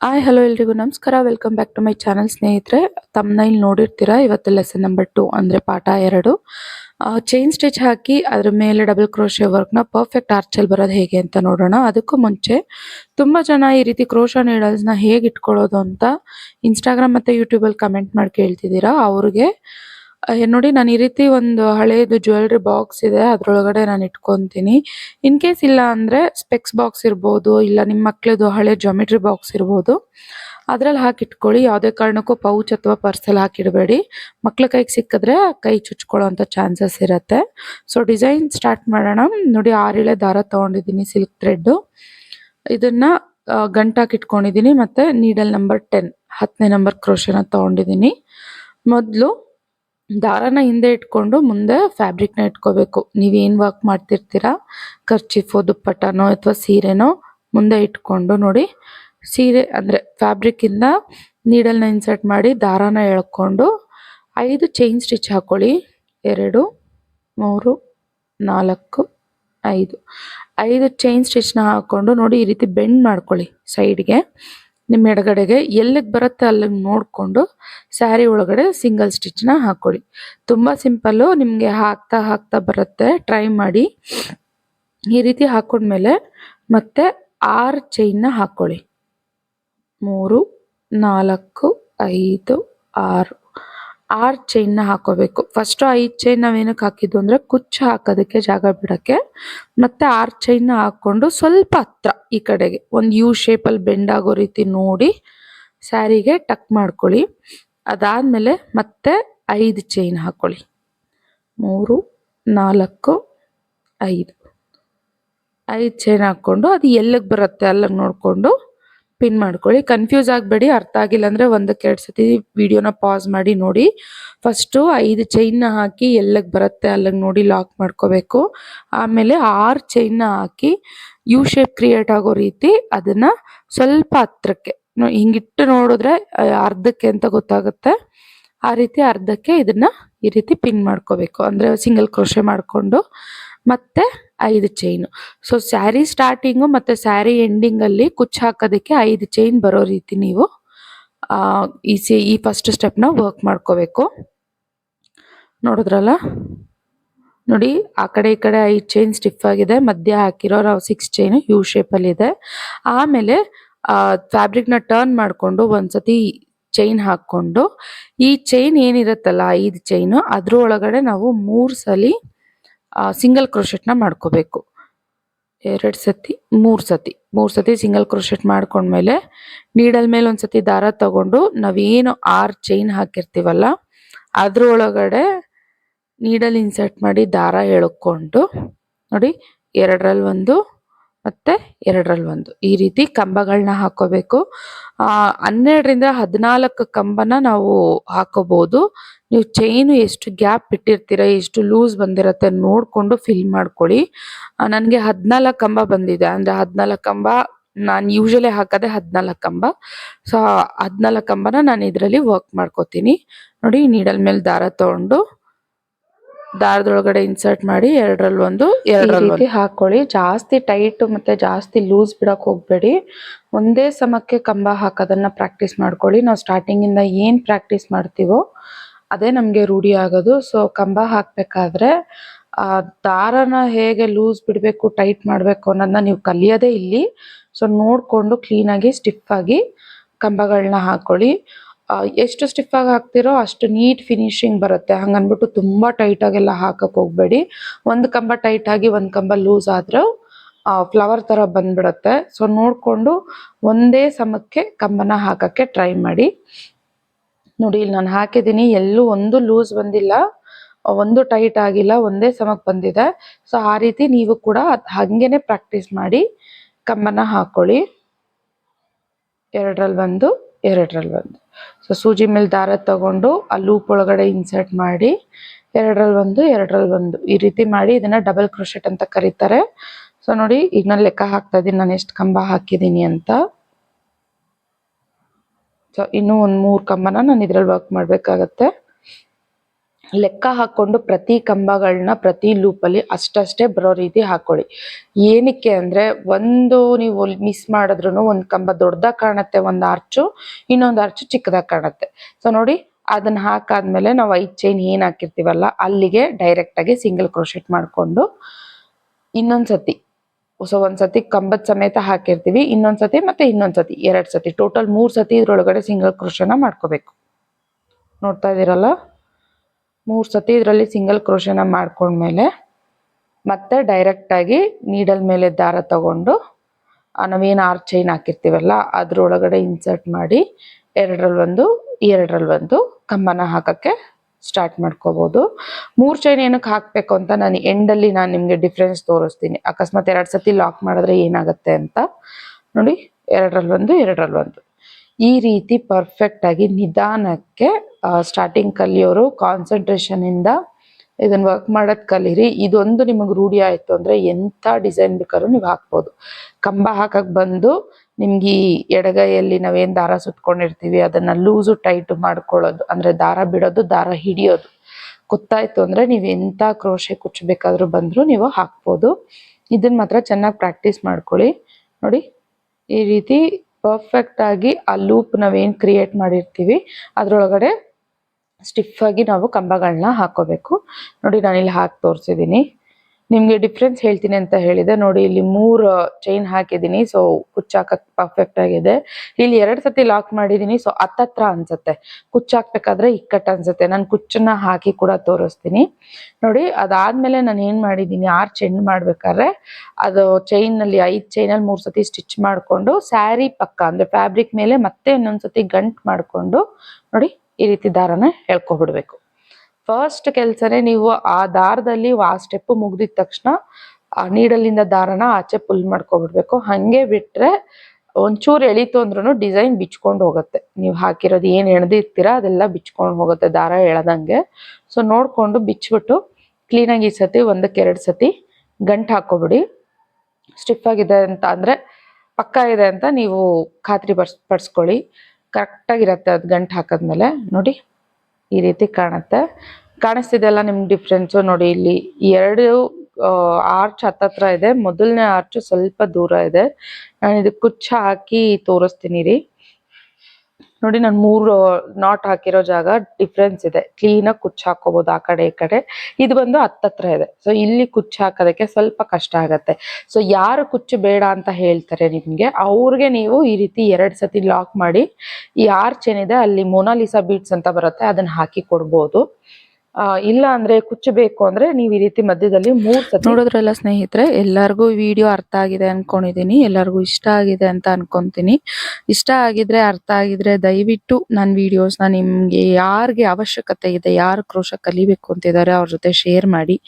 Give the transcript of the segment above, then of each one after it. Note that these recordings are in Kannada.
ಹಾಯ್ ಹಲೋ ಎಲ್ರಿಗೂ. ನಮಸ್ಕಾರ. Welcome back to my channel ಸ್ನೇಹಿತರೆ. ತಮ್ಮನೈಲ್ ನೋಡಿರ್ತೀರಾ? ಇವತ್ತು ಲೆಸನ್ ನಂಬರ್ ಟು ಅಂದರೆ ಪಾಠ ಎರಡು. ಚೈನ್ ಸ್ಟಿಚ್ ಹಾಕಿ ಅದ್ರ ಮೇಲೆ ಡಬಲ್ ಕ್ರೋಶೆ ವರ್ಕ್ನ ಪರ್ಫೆಕ್ಟ್ ಆರ್ಚಲ್ಲಿ ಬರೋದು ಹೇಗೆ ಅಂತ ನೋಡೋಣ. ಅದಕ್ಕೂ ಮುಂಚೆ ತುಂಬ ಜನ ಈ ರೀತಿ ಕ್ರೋಶ ನೀಡಲ್ಸ್ನ ಹೇಗೆ ಇಟ್ಕೊಳ್ಳೋದು ಅಂತ ಇನ್ಸ್ಟಾಗ್ರಾಮ್ ಮತ್ತು ಯೂಟ್ಯೂಬಲ್ಲಿ ಕಮೆಂಟ್ ಮಾಡಿ ಕೇಳ್ತಿದ್ದೀರಾ? ಅವ್ರಿಗೆ ನೋಡಿ, ನಾನು ಈ ರೀತಿ ಒಂದು ಹಳೆಯದು ಜ್ಯುವೆಲ್ರಿ ಬಾಕ್ಸ್ ಇದೆ, ಅದರೊಳಗಡೆ ನಾನು ಇಟ್ಕೊಂತೀನಿ. ಇನ್ ಕೇಸ್ ಇಲ್ಲ ಅಂದ್ರೆ ಸ್ಪೆಕ್ಸ್ ಬಾಕ್ಸ್ ಇರ್ಬೋದು, ಇಲ್ಲ ನಿಮ್ಮ ಮಕ್ಕಳದು ಹಳೆ ಜಾಮಿಟ್ರಿ ಬಾಕ್ಸ್ ಇರ್ಬೋದು, ಅದ್ರಲ್ಲಿ ಹಾಕಿ ಇಟ್ಕೊಳ್ಳಿ ಯಾವುದೇ ಕಾರಣಕ್ಕೂ ಪೌಚ್ ಅಥವಾ ಪರ್ಸಲ್ ಹಾಕಿಡಬೇಡಿ. ಮಕ್ಳ ಕೈಗೆ ಸಿಕ್ಕಿದ್ರೆ ಕೈ ಚುಚ್ಕೊಳ್ಳೋಂಥ ಚಾನ್ಸಸ್ ಇರುತ್ತೆ. ಸೊ ಡಿಸೈನ್ ಸ್ಟಾರ್ಟ್ ಮಾಡೋಣ. ನೋಡಿ, ಆರಿಳೆ ದಾರ ತಗೊಂಡಿದ್ದೀನಿ ಸಿಲ್ಕ್ ಥ್ರೆಡ್ ಇದನ್ನ ಗಂಟಾಕಿ ಗಂಟಾಕ್ ಇಟ್ಕೊಂಡಿದ್ದೀನಿ, ಮತ್ತೆ ನೀಡಲ್ ನಂಬರ್ ಟೆನ್ ಹತ್ತನೇ ನಂಬರ್ ಕ್ರೋಶನ ತಗೊಂಡಿದ್ದೀನಿ. ಮೊದಲು ದಾರನ ಹಿಂದೆ ಇಟ್ಕೊಂಡು ಮುಂದೆ ಫ್ಯಾಬ್ರಿಕ್ನ ಇಟ್ಕೋಬೇಕು. ನೀವೇನು ವರ್ಕ್ ಮಾಡ್ತಿರ್ತೀರಾ? ಖರ್ಚಿಫೋ ದುಪ್ಪಟ್ಟನೋ ಅಥವಾ ಸೀರೆನೋ ಮುಂದೆ ಇಟ್ಕೊಂಡು ನೋಡಿ. ಸೀರೆ ಅಂದರೆ ಫ್ಯಾಬ್ರಿಕ್ಕಿಂದ ನೀಡಲ್ನ ಇನ್ಸರ್ಟ್ ಮಾಡಿ ದಾರಾನ ಎಳ್ಕೊಂಡು ಐದು ಚೈನ್ ಸ್ಟಿಚ್ ಹಾಕೊಳ್ಳಿ. ಎರಡು, ಮೂರು, ನಾಲ್ಕು, ಐದು. ಐದು ಚೈನ್ ಸ್ಟಿಚ್ನ ಹಾಕ್ಕೊಂಡು ನೋಡಿ ಈ ರೀತಿ ಬೆಂಡ್ ಮಾಡ್ಕೊಳ್ಳಿ ಸೈಡ್ಗೆ ನಿಮ್ಮ ಎಡಗಡೆಗೆ ಎಲ್ಲಿಗೆ ಬರುತ್ತೆ ಅಲ್ಲಿಗೆ ನೋಡಿಕೊಂಡು ಸ್ಯಾರಿ ಒಳಗಡೆ ಸಿಂಗಲ್ ಸ್ಟಿಚ್ನ ಹಾಕೊಳ್ಳಿ ತುಂಬ ಸಿಂಪಲ್ಲು, ನಿಮಗೆ ಹಾಕ್ತಾ ಹಾಕ್ತಾ ಬರುತ್ತೆ. ಟ್ರೈ ಮಾಡಿ. ಈ ರೀತಿ ಹಾಕ್ಕೊಂಡ್ಮೇಲೆ ಮತ್ತೆ ಆರು ಚೈನ್ನ ಹಾಕ್ಕೊಳ್ಳಿ. ಮೂರು, ನಾಲ್ಕು, ಐದು, ಆರು. ಆರು ಚೈನ್ನ ಹಾಕೋಬೇಕು. ಫಸ್ಟ್ ಐದು ಚೈನ್ ನಾವೇನಕ್ಕೆ ಹಾಕಿದ್ದು ಅಂದ್ರೆ ಕುಚ್ಚು ಹಾಕೋದಕ್ಕೆ ಜಾಗ ಬಿಡಕ್ಕೆ. ಮತ್ತೆ ಆರು ಚೈನ್ನ ಹಾಕೊಂಡು ಸ್ವಲ್ಪ ಹತ್ರ ಈ ಕಡೆಗೆ ಒಂದು ಯು ಶೇಪಲ್ಲಿ ಬೆಂಡ್ ಆಗೋ ರೀತಿ ನೋಡಿ ಸ್ಯಾರಿಗೆ ಟಕ್ ಮಾಡ್ಕೊಳ್ಳಿ. ಅದಾದ್ಮೇಲೆ ಮತ್ತೆ ಐದು ಚೈನ್ ಹಾಕೊಳ್ಳಿ. ಮೂರು, ನಾಲ್ಕು, ಐದು. ಐದು ಚೈನ್ ಹಾಕ್ಕೊಂಡು ಅದು ಎಲ್ಲಿಗೆ ಬರುತ್ತೆ ಅಲ್ಲಿಗೆ ನೋಡಿಕೊಂಡು ಪಿನ್ ಮಾಡ್ಕೊಳ್ಳಿ. ಕನ್ಫ್ಯೂಸ್ ಆಗಬೇಡಿ, ಅರ್ಥ ಆಗಿಲ್ಲ ಅಂದರೆ ಒಂದಕ್ಕೆ ಎರಡು ಸತಿ ವಿಡಿಯೋನ ಪಾಸ್ ಮಾಡಿ, ನೋಡಿ. ಫಸ್ಟು ಐದು ಚೈನ್ನ ಹಾಕಿ ಎಲ್ಲಗೆ ಬರುತ್ತೆ ಅಲ್ಲಿಗೆ ನೋಡಿ ಲಾಕ್ ಮಾಡ್ಕೋಬೇಕು. ಆಮೇಲೆ ಆರು ಚೈನ್ನ ಹಾಕಿ ಯು ಶೇಪ್ ಕ್ರಿಯೇಟ್ ಆಗೋ ರೀತಿ ಅದನ್ನು ಸ್ವಲ್ಪ ಹತ್ರಕ್ಕೆ ಹಿಂಗಿಟ್ಟು ನೋಡಿದ್ರೆ ಅರ್ಧಕ್ಕೆ ಅಂತ ಗೊತ್ತಾಗುತ್ತೆ. ಆ ರೀತಿ ಅರ್ಧಕ್ಕೆ ಇದನ್ನು ಈ ರೀತಿ ಪಿನ್ ಮಾಡ್ಕೋಬೇಕು. ಅಂದರೆ ಸಿಂಗಲ್ ಕ್ರೋಶೆ ಮಾಡಿಕೊಂಡು. ಮತ್ತೆ ಐದು ಚೈನ್ ಸೊ ಸ್ಯಾರಿ ಸ್ಟಾರ್ಟಿಂಗು ಮತ್ತು ಸ್ಯಾರಿ ಎಂಡಿಂಗಲ್ಲಿ ಕುಚ್ಚು ಹಾಕೋದಕ್ಕೆ ಐದು ಚೈನ್ ಬರೋ ರೀತಿ ನೀವು ಈ ಸಿ, ಈ ಫಸ್ಟ್ ಸ್ಟೆಪ್ನ ವರ್ಕ್ ಮಾಡ್ಕೋಬೇಕು. ನೋಡಿದ್ರಲ್ಲ? ನೋಡಿ, ಆ ಕಡೆ ಈ ಕಡೆ ಐದು ಚೈನ್ ಸ್ಟಿಫ್ ಆಗಿದೆ. ಮಧ್ಯ ಹಾಕಿರೋ ನಾವು ಸಿಕ್ಸ್ ಚೈನ್ ಯು ಶೇಪಲ್ಲಿ ಇದೆ. ಆಮೇಲೆ ಫ್ಯಾಬ್ರಿಕ್ನ ಟರ್ನ್ ಮಾಡಿಕೊಂಡು ಒಂದ್ಸತಿ ಚೈನ್ ಹಾಕ್ಕೊಂಡು, ಈ ಚೈನ್ ಏನಿರುತ್ತಲ್ಲ, ಐದು ಚೈನು ಅದ್ರ ಒಳಗಡೆ ನಾವು ಮೂರು ಸಲಿ ಸಿಂಗಲ್ ಕ್ರೋಶೆಟ್ನ ಮಾಡ್ಕೋಬೇಕು. ಎರಡು ಸತಿ, ಮೂರು ಸತಿ. ಮೂರು ಸತಿ ಸಿಂಗಲ್ ಕ್ರೋಶೆಟ್ ಮಾಡ್ಕೊಂಡ್ಮೇಲೆ ನೀಡಲ್ ಮೇಲೆ ಒಂದು ಸತಿ ದಾರ ತಗೊಂಡು ನಾವೇನು ಆರು ಚೈನ್ ಹಾಕಿರ್ತೀವಲ್ಲ, ಅದ್ರೊಳಗಡೆ ನೀಡಲ್ ಇನ್ಸರ್ಟ್ ಮಾಡಿ ದಾರ ಎಳ್ಕೊಂಡು ನೋಡಿ, ಎರಡರಲ್ಲಿ ಒಂದು ಮತ್ತೆ ಎರಡರಲ್ಲಿ ಒಂದು. ಈ ರೀತಿ ಕಂಬಗಳನ್ನ ಹಾಕೋಬೇಕು. ಹನ್ನೆರಡರಿಂದ ಹದಿನಾಲ್ಕು ಕಂಬನ ನಾವು ಹಾಕೋಬಹುದು ನೀವು ಚೈನು ಎಷ್ಟು ಗ್ಯಾಪ್ ಬಿಟ್ಟಿರ್ತೀರ ಎಷ್ಟು ಲೂಸ್ ಬಂದಿರತ್ತೆ ನೋಡಿಕೊಂಡು ಫಿಲ್ ಮಾಡ್ಕೊಳ್ಳಿ. ನನಗೆ ಹದಿನಾಲ್ಕು ಕಂಬ ಬಂದಿದೆ. ಅಂದರೆ ಹದಿನಾಲ್ಕು ಕಂಬ ನಾನು ಯೂಶಲಿ ಹಾಕೋದೆ ಹದಿನಾಲ್ಕು ಕಂಬ. ಸೊ ಹದಿನಾಲ್ಕು ಕಂಬನ ನಾನು ಇದರಲ್ಲಿ ವರ್ಕ್ ಮಾಡ್ಕೋತೀನಿ. ನೋಡಿ, ನೀಡಲ್ ಮೇಲೆ ದಾರ ತಗೊಂಡು ದಾರದೊಳಗಡೆ ಇನ್ಸರ್ಟ್ ಮಾಡಿ ಎರಡರಲ್ಲಿ ಒಂದು ಎರಡರಲ್ಲಿ ಹಾಕೊಳ್ಳಿ. ಜಾಸ್ತಿ ಟೈಟ್ ಮತ್ತೆ ಜಾಸ್ತಿ ಲೂಸ್ ಬಿಡಕ್ ಹೋಗ್ಬೇಡಿ. ಒಂದೇ ಸಮಕ್ಕೆ ಕಂಬ ಹಾಕೋದನ್ನ ಪ್ರಾಕ್ಟೀಸ್ ಮಾಡ್ಕೊಳ್ಳಿ. ನಾವು ಸ್ಟಾರ್ಟಿಂಗ್ ಇಂದ ಏನ್ ಪ್ರಾಕ್ಟೀಸ್ ಮಾಡ್ತೀವೋ ಅದೇ ನಮ್ಗೆ ರೂಢಿ ಆಗೋದು. ಸೊ ಕಂಬ ಹಾಕ್ಬೇಕಾದ್ರೆ ಆ ದಾರನ ಹೇಗೆ ಲೂಸ್ ಬಿಡಬೇಕು ಟೈಟ್ ಮಾಡಬೇಕು ಅನ್ನೋದನ್ನ ನೀವು ಕಲಿಯೋದೇ ಇಲ್ಲಿ. ಸೊ ನೋಡ್ಕೊಂಡು ಕ್ಲೀನಾಗಿ ಸ್ಟಿಫ್ ಆಗಿ ಕಂಬಗಳನ್ನ ಹಾಕೊಳ್ಳಿ. ಎಷ್ಟು ಸ್ಟಿಫ್ ಆಗಿ ಹಾಕ್ತಿರೋ ಅಷ್ಟು ನೀಟ್ ಫಿನಿಶಿಂಗ್ ಬರುತ್ತೆ. ಹಂಗನ್ಬಿಟ್ಟು ತುಂಬಾ ಟೈಟ್ ಹಾಕಕ್ಕೆ ಹಾಕಕ್ ಹೋಗ್ಬೇಡಿ. ಒಂದು ಕಂಬ ಟೈಟ್ ಆಗಿ ಒಂದು ಕಂಬ ಲೂಸ್ ಆದರೂ ಫ್ಲವರ್ ತರ ಬಂದ್ಬಿಡತ್ತೆ. ಸೊ ನೋಡ್ಕೊಂಡು ಒಂದೇ ಸಮಕ್ಕೆ ಕಂಬನ ಹಾಕಕ್ಕೆ ಟ್ರೈ ಮಾಡಿ. ನೋಡಿ, ಇಲ್ಲಿ ನಾನು ಹಾಕಿದ್ದೀನಿ. ಎಲ್ಲೂ ಒಂದು ಲೂಸ್ ಬಂದಿಲ್ಲ. ಒಂದು ಟೈಟ್ ಆಗಿಲ್ಲ. ಒಂದೇ ಸಮಕ್ಕೆ ಬಂದಿದೆ. ಸೊ ಆ ರೀತಿ ನೀವು ಕೂಡ ಹಂಗೇನೆ ಪ್ರಾಕ್ಟೀಸ್ ಮಾಡಿ ಕಂಬನ ಹಾಕೊಳ್ಳಿ. ಎರಡರಲ್ಲಿ ಒಂದು. ಎರಡರಲ್ಲಿ ಒಂದು ಸೊ ಸೂಜಿ ಮೇಲೆ ದಾರ ತಗೊಂಡು ಆ ಲೂಪ್ ಒಳಗಡೆ ಇನ್ಸರ್ಟ್ ಮಾಡಿ ಎರಡರಲ್ಲಿ ಒಂದು ಎರಡರಲ್ಲಿ ಒಂದು ಈ ರೀತಿ ಮಾಡಿ ಇದನ್ನ ಡಬಲ್ ಕ್ರೋಶೆಟ್ ಅಂತ ಕರೀತಾರೆ. ಸೊ ನೋಡಿ ಈಗ ನಾನು ಲೆಕ್ಕ ಹಾಕ್ತಾ ಇದ್ದೀನಿ. ನಾನು ಎಷ್ಟು ಕಂಬ ಹಾಕಿದ್ದೀನಿ ಅಂತ. ಸೊ ಇನ್ನೂ ಒಂದು ಮೂರು ಕಂಬನ ನಾನು ಇದ್ರಲ್ಲಿ ವರ್ಕ್ ಮಾಡಬೇಕಾಗತ್ತೆ. ಲೆಕ್ಕ ಹಾಕೊಂಡು ಪ್ರತಿ ಕಂಬಗಳನ್ನ ಪ್ರತಿ ಲೂಪಲ್ಲಿ ಅಷ್ಟಷ್ಟೇ ಬರೋ ರೀತಿ ಹಾಕೊಳ್ಳಿ. ಏನಕ್ಕೆ ಅಂದರೆ ಒಂದು ನೀವು ಮಿಸ್ ಮಾಡಿದ್ರು ಒಂದು ಕಂಬ ದೊಡ್ಡದಾಗಿ ಕಾಣುತ್ತೆ, ಒಂದು ಆರ್ಚು ಇನ್ನೊಂದು ಆರ್ಚು ಚಿಕ್ಕದಾಗಿ ಕಾಣುತ್ತೆ. ಸೊ ನೋಡಿ, ಅದನ್ನ ಹಾಕಾದ್ಮೇಲೆ ನಾವು ಐದು ಚೈನ್ ಏನು ಹಾಕಿರ್ತೀವಲ್ಲ, ಅಲ್ಲಿಗೆ ಡೈರೆಕ್ಟ್ ಆಗಿ ಸಿಂಗಲ್ ಕ್ರೋಶೆಟ್ ಮಾಡಿಕೊಂಡು ಇನ್ನೊಂದ್ಸತಿ, ಸೊ ಒಂದ್ಸತಿ ಕಂಬದ ಸಮೇತ ಹಾಕಿರ್ತೀವಿ, ಇನ್ನೊಂದ್ಸತಿ ಮತ್ತೆ ಇನ್ನೊಂದ್ಸತಿ, ಎರಡ್ ಸತಿ ಟೋಟಲ್ ಮೂರ್ ಸತಿ ಇದ್ರೊಳಗಡೆ ಸಿಂಗಲ್ ಕ್ರೋಶನ ಮಾಡ್ಕೋಬೇಕು. ನೋಡ್ತಾ ಇದೀರಲ್ಲ? ಮೂರ್ ಸತಿ ಇದರಲ್ಲಿ ಸಿಂಗಲ್ ಕ್ರೋಶನ ಮಾಡ್ಕೊಂಡ್ಮೇಲೆ ಮತ್ತೆ ಡೈರೆಕ್ಟಾಗಿ ನೀಡಲ್ ಮೇಲೆ ದಾರ ತಗೊಂಡು ನಾವೇನು ಆರ್ ಚೈನ್ ಹಾಕಿರ್ತೀವಲ್ಲ ಅದರೊಳಗಡೆ ಇನ್ಸರ್ಟ್ ಮಾಡಿ ಎರಡರಲ್ಲಿ ಒಂದು ಎರಡರಲ್ಲಿ ಒಂದು ಕಂಬನ ಹಾಕೋಕ್ಕೆ ಸ್ಟಾರ್ಟ್ ಮಾಡ್ಕೋಬೋದು. ಮೂರು ಚೈನ್ ಏನಕ್ಕೆ ಹಾಕಬೇಕು ಅಂತ ನಾನು ಎಂಡಲ್ಲಿ ನಾನು ನಿಮಗೆ ಡಿಫ್ರೆನ್ಸ್ ತೋರಿಸ್ತೀನಿ. ಅಕಸ್ಮಾತ್ ಎರಡು ಸತಿ ಲಾಕ್ ಮಾಡಿದ್ರೆ ಏನಾಗುತ್ತೆ ಅಂತ. ನೋಡಿ ಎರಡರಲ್ಲಿ ಒಂದು ಎರಡರಲ್ಲಿ ಒಂದು. ಈ ರೀತಿ ಪರ್ಫೆಕ್ಟ್ ಆಗಿ ನಿಧಾನಕ್ಕೆ ಸ್ಟಾರ್ಟಿಂಗ್ ಕಲಿಯೋರು ಕಾನ್ಸಂಟ್ರೇಷನ್ ಇಂದ ಇದನ್ನ ವರ್ಕ್ ಮಾಡೋದ್ ಕಲೀರಿ. ಇದೊಂದು ನಿಮಗೆ ರೂಢಿ ಆಯ್ತು ಅಂದ್ರೆ ಎಂತ ಡಿಸೈನ್ ಬೇಕಾದ್ರೂ ನೀವು ಹಾಕ್ಬೋದು. ಕಂಬ ಹಾಕಕ್ ಬಂದು ನಿಮ್ಗೆ ಈ ಎಡಗೈಯಲ್ಲಿ ನಾವೇನ್ ದಾರ ಸುತ್ಕೊಂಡಿರ್ತೀವಿ ಅದನ್ನ ಲೂಸು ಟೈಟ್ ಮಾಡ್ಕೊಳ್ಳೋದು, ಅಂದ್ರೆ ದಾರ ಬಿಡೋದು, ದಾರ ಹಿಡಿಯೋದು. ಗೊತ್ತಾಯ್ತು ಅಂದ್ರೆ ನೀವ್ ಎಂತ ಕ್ರೋಶೆ ಕುಚ್ಚಬೇಕಾದ್ರೂ ಬಂದ್ರು ನೀವು ಹಾಕ್ಬೋದು. ಇದನ್ನ ಮಾತ್ರ ಚೆನ್ನಾಗಿ ಪ್ರಾಕ್ಟೀಸ್ ಮಾಡ್ಕೊಳ್ಳಿ. ನೋಡಿ, ಈ ರೀತಿ ಪರ್ಫೆಕ್ಟ್ ಆಗಿ ಆ ಲೂಪ್ ನಾವೇನ್ ಕ್ರಿಯೇಟ್ ಮಾಡಿರ್ತೀವಿ, ಅದ್ರೊಳಗಡೆ ಸ್ಟಿಫ್ ಆಗಿ ನಾವು ಕಂಬಗಳನ್ನ ಹಾಕೋಬೇಕು. ನೋಡಿ ನಾನು ಇಲ್ಲಿ ಹಾಕಿ ತೋರಿಸಿದ್ದೀನಿ. ನಿಮ್ಗೆ ಡಿಫ್ರೆನ್ಸ್ ಹೇಳ್ತೀನಿ ಅಂತ ಹೇಳಿದೆ. ನೋಡಿ, ಇಲ್ಲಿ ಮೂರು ಚೈನ್ ಹಾಕಿದ್ದೀನಿ. ಸೊ ಕುಚ್ಚಾಕಕ್ ಪರ್ಫೆಕ್ಟ್ ಆಗಿದೆ. ಇಲ್ಲಿ ಎರಡು ಸತಿ ಲಾಕ್ ಮಾಡಿದ್ದೀನಿ. ಸೊ ಹತ್ತತ್ರ ಅನ್ಸುತ್ತೆ. ಕುಚ್ಚಾಕ್ಬೇಕಾದ್ರೆ ಇಕ್ಕಟ್ಟು ಅನ್ಸುತ್ತೆ. ನಾನು ಕುಚ್ಚನ್ನ ಹಾಕಿ ಕೂಡ ತೋರಿಸ್ತೀನಿ. ನೋಡಿ, ಅದಾದ್ಮೇಲೆ ನಾನು ಏನ್ ಮಾಡಿದೀನಿ ಆರ್ ಚೆಂಡ್ ಮಾಡ್ಬೇಕಾದ್ರೆ ಅದು ಚೈನ್ನಲ್ಲಿ ಐದ್ ಚೈನ್ ಅಲ್ಲಿ ಮೂರ್ ಸತಿ ಸ್ಟಿಚ್ ಮಾಡ್ಕೊಂಡು ಸ್ಯಾರಿ ಪಕ್ಕ ಅಂದ್ರೆ ಫ್ಯಾಬ್ರಿಕ್ ಮೇಲೆ ಮತ್ತೆ ಇನ್ನೊಂದ್ಸತಿ ಗಂಟು ಮಾಡ್ಕೊಂಡು, ನೋಡಿ, ಈ ರೀತಿ ದಾರನ ಎಳ್ಕೊಬಿಡ್ಬೇಕು. ಫಸ್ಟ್ ಕೆಲ್ಸನೇ ನೀವು ಆ ದಾರದಲ್ಲಿ ಆ ಸ್ಟೆಪ್ ಮುಗ್ದಿದ ತಕ್ಷಣ, ಆ ನೀಡಲಿಂದ ದಾರನ ಆಚೆ ಪುಲ್ ಮಾಡ್ಕೊಬಿಡ್ಬೇಕು. ಹಂಗೆ ಬಿಟ್ರೆ ಒಂಚೂರು ಎಳೀತು ಅಂದ್ರೂ ಡಿಸೈನ್ ಬಿಚ್ಕೊಂಡು ಹೋಗುತ್ತೆ. ನೀವು ಹಾಕಿರೋದು ಏನು ಎಣದಿರ್ತೀರಾ ಅದೆಲ್ಲ ಬಿಚ್ಕೊಂಡು ಹೋಗುತ್ತೆ ದಾರ ಎಳ್ದಂಗೆ. ಸೊ ನೋಡ್ಕೊಂಡು ಬಿಚ್ಬಿಟ್ಟು ಕ್ಲೀನಾಗಿ ಈ ಸತಿ ಒಂದಕ್ಕೆ ಎರಡು ಸತಿ ಗಂಟು ಹಾಕೋಬಿಡಿ ಸ್ಟಿಫ್ ಆಗಿದೆ ಅಂತ ಅಂದರೆ ಪಕ್ಕ ಇದೆ ಅಂತ ನೀವು ಖಾತ್ರಿ ಪಡ್ಸ್ ಪಡಿಸ್ಕೊಳ್ಳಿ. ಕರೆಕ್ಟಾಗಿರತ್ತೆ ಅದು ಗಂಟು ಹಾಕಿದ್ಮೇಲೆ. ನೋಡಿ. ಈ ರೀತಿ ಕಾಣುತ್ತೆ. ಕಾಣಿಸ್ತಿದೆಲ್ಲ ನಿಮ್ಗೆ ಡಿಫ್ರೆನ್ಸು ನೋಡಿ ಇಲ್ಲಿ ಎರಡು ಆರ್ಚ್ ಹತ್ತತ್ರ ಇದೆ. ಮೊದಲನೇ ಆರ್ಚ್ ಸ್ವಲ್ಪ ದೂರ ಇದೆ. ನಾನು ಇದಕ್ಕೆ ಕುಚ್ಚ ಹಾಕಿ ತೋರಿಸ್ತೀನಿ ರೀ. ನೋಡಿ ನಾನು ಮೂರು ನಾಟ್ ಹಾಕಿರೋ ಜಾಗ ಡಿಫ್ರೆನ್ಸ್ ಇದೆ. ಕ್ಲೀನ್ ಆಗಿ ಕುಚ್ಚು ಹಾಕೋಬಹುದು ಆ ಕಡೆ, ಈ ಕಡೆ. ಇದು ಬಂದು ಹತ್ತತ್ರ ಇದೆ. ಸೊ ಇಲ್ಲಿ ಕುಚ್ಚು ಹಾಕೋದಕ್ಕೆ ಸ್ವಲ್ಪ ಕಷ್ಟ ಆಗತ್ತೆ. ಸೊ ಯಾರು ಕುಚ್ಚು ಬೇಡ ಅಂತ ಹೇಳ್ತಾರೆ ನಿಮ್ಗೆ, ಅವ್ರಿಗೆ ನೀವು ಈ ರೀತಿ ಎರಡ್ ಸತಿ ಲಾಕ್ ಮಾಡಿ ಈ ಆರ್ಚ್ ಏನಿದೆ, ಅಲ್ಲಿ ಮೊನಾಲಿಸಾ ಬೀಟ್ಸ್ ಅಂತ ಬರುತ್ತೆ, ಅದನ್ನ ಹಾಕಿ ಕೊಡ್ಬೋದು. ಇಲ್ಲ ಅಂದ್ರೆ ಕುಚ್ಚಬೇಕು ಅಂದ್ರೆ ನೀವು ಈ ರೀತಿ ಮಧ್ಯದಲ್ಲಿ ಮೂರ್ ನೋಡಿದ್ರಲ್ಲ ಸ್ನೇಹಿತರೆ, ಎಲ್ಲರಿಗೂ ವಿಡಿಯೋ ಅರ್ಥ ಆಗಿದೆ ಅನ್ಕೊಂಡಿದೀನಿ, ಎಲ್ಲರಿಗೂ ಇಷ್ಟ ಆಗಿದೆ ಅಂತ ಅನ್ಕೊಂತೀನಿ. ಇಷ್ಟ ಆಗಿದ್ರೆ ಅರ್ಥ ಆಗಿದ್ರೆ ದಯವಿಟ್ಟು ನನ್ನ ವಿಡಿಯೋಸ್ನ ನಿಮ್ಗೆ ಯಾರಿಗೆ ಅವಶ್ಯಕತೆ ಇದೆ, ಯಾರು ಕ್ರೋಶ ಕಲಿಬೇಕು ಅಂತಿದ್ದಾರೆ ಅವ್ರ ಜೊತೆ ಶೇರ್ ಮಾಡಿ.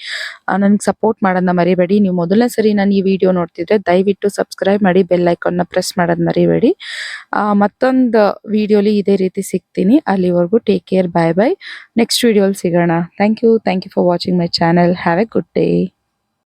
ನನ್ಗೆ ಸಪೋರ್ಟ್ ಮಾಡೋದನ್ನ ಮರಿಬೇಡಿ. ನೀವು ಮೊದಲನೇ ಸರಿ ನಾನು ಈ ವಿಡಿಯೋ ನೋಡ್ತಿದ್ರೆ ದಯವಿಟ್ಟು ಸಬ್ಸ್ಕ್ರೈಬ್ ಮಾಡಿ ಬೆಲ್ನ ಪ್ರೆಸ್ ಮಾಡೋದ್ ಮರಿಬೇಡಿ. ಮತ್ತೊಂದು ವಿಡಿಯೋಲಿ ಇದೇ ರೀತಿ ಸಿಗ್ತೀನಿ. ಅಲ್ಲಿವರೆಗೂ take care bye bye next ವಿಡಿಯೋಲಿ ಸಿಗೋಣ. thank you. Thank you for watching my channel. Have a good day.